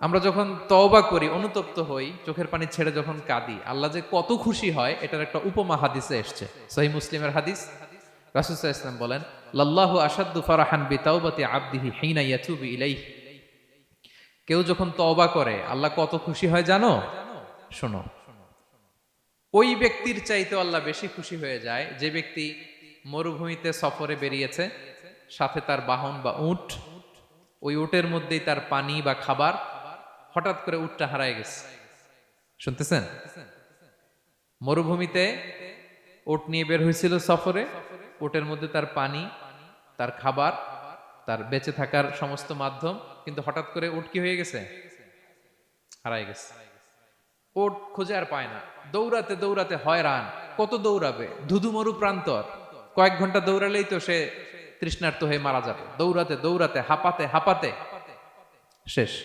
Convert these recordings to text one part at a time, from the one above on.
আমরা যখন তওবা করি, অনুতপ্ত হই, চোখের পানি ছেড়ে যখন কাঁদি, আল্লাহ যে কত খুশি হয়, এটার একটা উপমা হাদিসে এসছে। সহি মুসলিমের হাদিস। রাসুসাহ ইসলাম বলেন, লাল্লাহু আসাদ্দু ফারাহান বি তাওবাতি আবদিহি হিনা ইয়াতুবু ইলাইহি। কেউ যখন তওবা করে, আল্লাহ কত খুশি হয় জানো? শোনো। ওই ব্যক্তির চাইতে আল্লাহ বেশি খুশি হয়ে যায়, যে ব্যক্তি মরুভূমিতে সফরে বেরিয়েছে, সাথে তার বাহন বা উট, ওই উটের মধ্যেই তার পানি বা খাবার হঠাৎ করে উটটা হারায় গেছে। শুনতেছেন? মরুভূমিতে উট নিয়ে বের হয়েছিল সফরে। উটের মধ্যে তার পানি, তার খাবার, তার বেঁচে থাকার সমস্ত মাধ্যম, কিন্তু হঠাৎ করে উট কি হয়ে গেছে? হারায় গেছে। ওট খুঁজে আর পায় না। দৌড়াতে দৌড়াতে হয়রান। কত দৌড়াবে? ধুধু মরু প্রান্তর। কয়েক ঘণ্টা দৌড়ালেই তো সে তৃষ্ণার্ত হয়ে মারা যাবে। দৌড়াতে দৌড়াতে, হাঁপাতে হাঁপাতে। শেষ।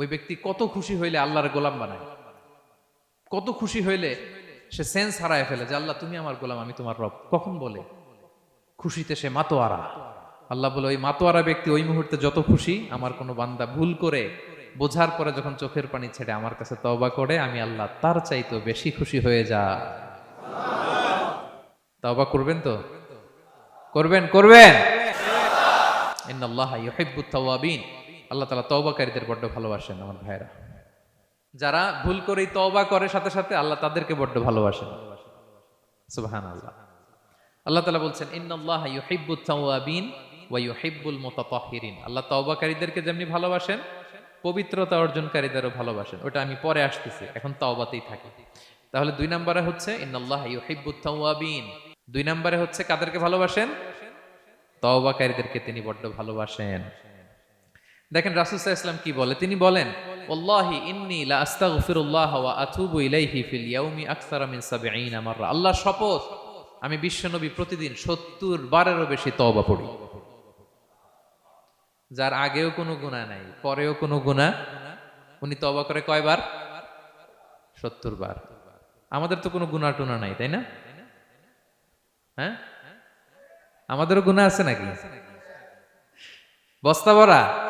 ওই ব্যক্তি কত খুশি হইলে আল্লাহর গোলাম বানায়। কত খুশি হইলে সে সেন্স হারায় ফেলে যে, আল্লাহ, তুমি আমার গোলাম, আমি তোমার রব। কখন বলে? খুশিতে সে মাতোয়ারা। আল্লাহ বলে, ওই মাতোয়ারা ব্যক্তি ওই মুহূর্তে যত খুশি, আমার কোনো বান্দা ভুল করে বোঝার পরে যখন চোখের পানি ছেড়ে আমার কাছে তওবা করে, আমি আল্লাহ তার চাইতো বেশি খুশি হয়ে যা। তওবা করবেন তো? করবেন করবেন। ইন্নাল্লাহ ইউহিব্বুত তাওয়াবিন। আল্লাহ তাআলা তওবাকারীদের বড্ড ভালোবাসেন আমার ভাইরা যারা ভুল করেই তওবা করে সাথে সাথে আল্লাহ তাদেরকে বড্ড ভালোবাসেন। সুবহানাল্লাহ। আল্লাহ তাআলা বলছেন, ইন্নাল্লাহ ইউহিব্বুত তাওয়াবিন ওয়া ইউহিব্বুল মুতাতাহহিরিন আল্লাহ তওবাকারীদেরকে যেমনি ভালোবাসেন, পবিত্রতা অর্জনকারীদেরও ভালোবাসেন। ওটা আমি পরে আসতেছি, এখন তওবাতেই থাকি। তাহলে দুই নম্বরে হচ্ছে, ইন্নাল্লাহ ইউহিব্বুত তাওয়াবিন। দুই নম্বরে হচ্ছে, কাদেরকে ভালোবাসেন? তওবাকারীদেরকে তিনি বড্ড ভালোবাসেন। দেখেন রাসূলুল্লাহ ইসলাম কি বলে? তিনি বলেন, ওয়াল্লাহি ইন্নী লা আস্তাগফিরুল্লাহ ওয়া আতুবু ইলাইহি ফিল ইয়াউমি আকসারা 70 মাররা। আল্লাহ শপথ, আমি বিশ্বনবী প্রতিদিন 70 বারেরও বেশি পড়ি। যার আগেও কোনো নাই, পরেও কোনো উনি করে কয়বার? 70 বার। আমাদের তো কোনো গুনাহ টুনা নাই, তাই না? হ্যাঁ? আমাদেরও গুনাহ আছে নাকি? বস্তা ভরা?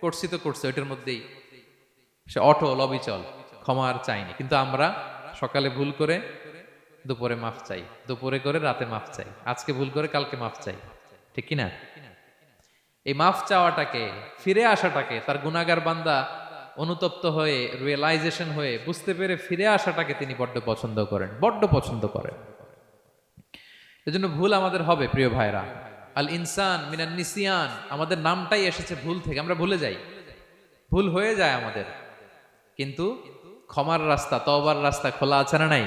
করছি তো করছে, ওইটার মধ্যেই। সে অটো লবিচল ক্ষমা আর চাইনি। কিন্তু আমরা সকালে ভুল করে দুপুরে মাফ চাই। দুপুরে করে রাতে মাফ চাই। আজকে ভুল করে কালকে মাফ চাই। ঠিক কি না এই মাফ চাওয়াটাকে, ফিরে আসাটাকে, তার গুনাগার বান্দা অনুতপ্ত হয়ে রিয়েলাইজেশন হয়ে, বুঝতে পেরে ফিরে আসাটাকে তিনি বড্ড পছন্দ করেন। বড্ড পছন্দ করেন। এজন্য ভুল আমাদের হবে, প্রিয় ভাইরা আল ইনসান মিনান নিসিয়ান, আমাদের নামটাই এসেছে ভুল থেকে, আমরা ভুলে যাই। ভুল হয়ে যায় আমাদের। কিন্তু ক্ষমার রাস্তা তবার রাস্তা খোলা আছে না নাই?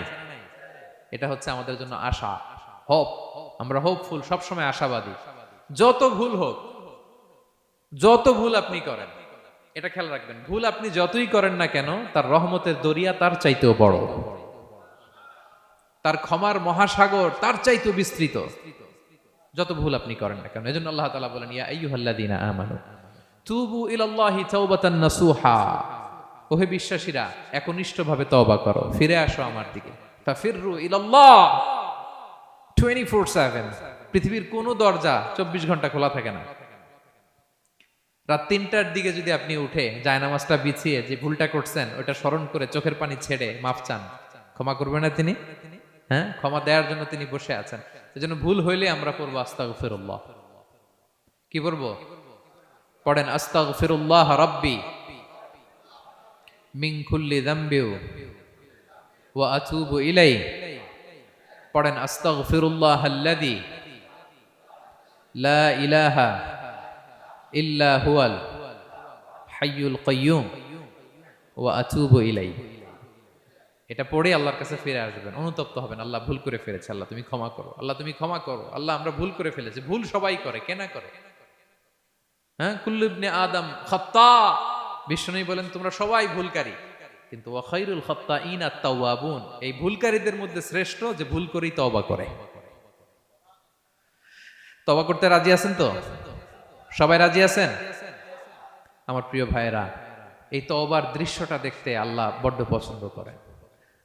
এটা হচ্ছে আমাদের জন্য আশা হোপ আমরা হোপফুল সবসময় আশাবাদী। যত ভুল হোক, যত ভুল আপনি করেন, এটা খেয়াল রাখবেন, ভুল আপনি যতই করেন না কেন, তার রহমতের দরিয়া তার চাইতেও বড়। তার ক্ষমার মহাসাগর তার চাইতেও বিস্তৃত। যত ভুল আপনি করেন না কেন? এজন্য আল্লাহ তাআলা বলেন, ইয়া আইয়ুহাল্লাযীনা আমানু, তুবু ইলাল্লাহি তাওবাতান নাসুহা। ওহে বিশ্বাসীরা, একনিষ্ঠভাবে তওবা করো, ফিরে আসো আমার দিকে। ফাফিররু ইলাল্লাহ। 24/7 পৃথিবীর কোনো দরজা 24 ঘণ্টা খোলা থাকে না। রাত তিনটার দিকে যদি আপনি উঠে জায়নামাজটা বিছিয়ে যে ভুলটা করছেন ওটা স্মরণ করে চোখের পানি ছেড়ে মাফ চান। ক্ষমা করবে না তিনি? হ্যাঁ? ক্ষমা দেওয়ার জন্য তিনি বসে আছেন। এজন্য ভুল হইলে আমরা পড়ব আস্তাগফিরুল্লাহ। কি পড়ব? পড়েন, আস্তাগফিরুল্লাহ রাব্বি মিন কুল্লি যামবি ওয়া আতুবু ইলাই পড়েন, আস্তাগফিরুল্লাহ আল্লাযী লা ইলাহা ইল্লা হুয়াল হাইয়ুল কাইয়ুম ওয়া আতুবু ইলাই এটা পড়ে আল্লাহর কাছে ফিরে আসবেন, অনুতপ্ত হবেন, আল্লাহ ভুল করে ফেলেছে, আল্লাহ তুমি ক্ষমা করো, আল্লাহ তুমি ক্ষমা করো, আল্লাহ আমরা ভুল করে ফেলেছি, ভুল সবাই করে কেনা করে? হ্যাঁ কুল্লুবনে আদম খত্তা বিষ্ণু বলেন, তোমরা সবাই ভুলকারী। কিন্তু ওয়াখাইরুল খত্তা ইন আত্মাউয়াবুন এই ভুলকারীদের মধ্যে শ্রেষ্ঠ যে ভুল করেই তওবা করে। তওবা করতে রাজি আছেন তো? সবাই রাজি আছেন? আমার প্রিয় ভাইয়েরা, এই তওবার দৃশ্যটা দেখতে আল্লাহ বড্ড পছন্দ করে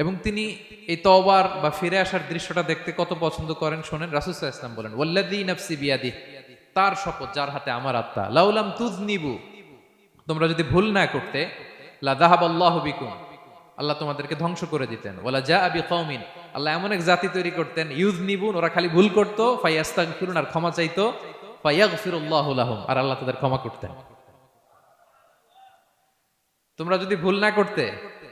এবং তিনি এই তওবার বা ফিরে আসার দৃশ্যটা দেখতে কত পছন্দ করেন শোনেন? রাসুসাহ ইসলাম বলেন ওয়াল্লাদি নাফসি বিয়াদি তার শপথ, যার হাতে আমার আত্মা। লাউলাম তুজনিবু তোমরা যদি ভুল না করতে, লা দাহাব আল্লাহ বিকুম আল্লাহ তোমাদেরকে ধ্বংস করে দিতেন। ওয়ালা যা আবি কওমিন আল্লাহ এমন এক জাতি তৈরি করতেন ইউজ নিবুন ওরা খালি ভুল করতো ফাইয়াস্তাগফিরুন আর ক্ষমা চাইতো, ফায়াগফিরুল্লাহু লাহুম আর আল্লাহ তাদের ক্ষমা করতেন। তোমরা যদি ভুল না করতে